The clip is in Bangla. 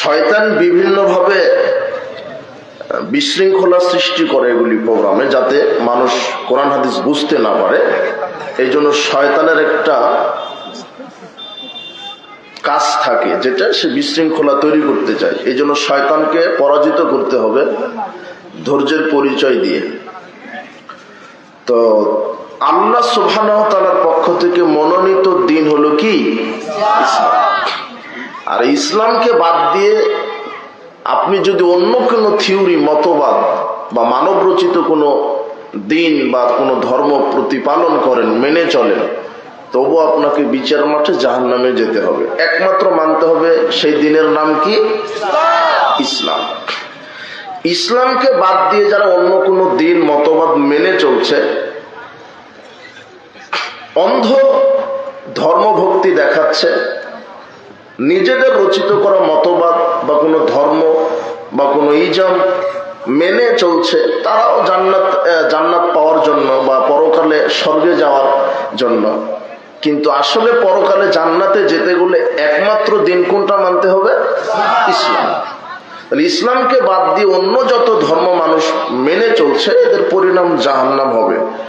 শয়তান বিভিন্নভাবে বিশৃঙ্খলা সৃষ্টি করে এগুলি প্রোগ্রামে যাতে মানুষ কোরআন, হাদিস বুঝতে না পারে। এই জন্য শয়তানের একটা কাজ থাকে, যেটা সে বিশৃঙ্খলা তৈরি করতে চায়। এই জন্য শয়তানকে পরাজিত করতে হবে ধৈর্যের পরিচয় দিয়ে। তো আল্লাহ সুবহান তালার পক্ষ থেকে মনোনীত দিন হলো কি? ইসলাম। আর ইসলামকে বাদ দিয়ে আপনি যদি অন্য কোনো থিওরি, মতবাদ বা মানব রচিত কোনো দিন বা কোনো ধর্ম প্রতিপালন করেন, মেনে চলেন তবু আপনাকে বিচার মাঠে জাহান নামে যেতে হবে। একমাত্র মানতে হবে সেই দিনের নাম কি? ইসলাম। ইসলামকে বাদ দিয়ে যারা অন্য কোনো দিন, মতবাদ মেনে চলছে, অন্ধ ধর্মভক্তি দেখাচ্ছে নিজেদের রচিত করা মতবাদ বা কোনো ধর্ম বা কোনো ইজাম মেনে চলছে, তারাও জান্নাত জান্নাত পাওয়ার জন্য বা পরকালে স্বর্গে যাওয়ার জন্য। কিন্তু আসলে পরকালে জান্নাতে যেতে গেলে একমাত্র দিন কোনটা মানতে হবে? ইসলাম। ইসলামকে বাদ দিয়ে অন্য যত ধর্ম মানুষ মেনে চলছে, এদের পরিণাম জাহান্নাম হবে।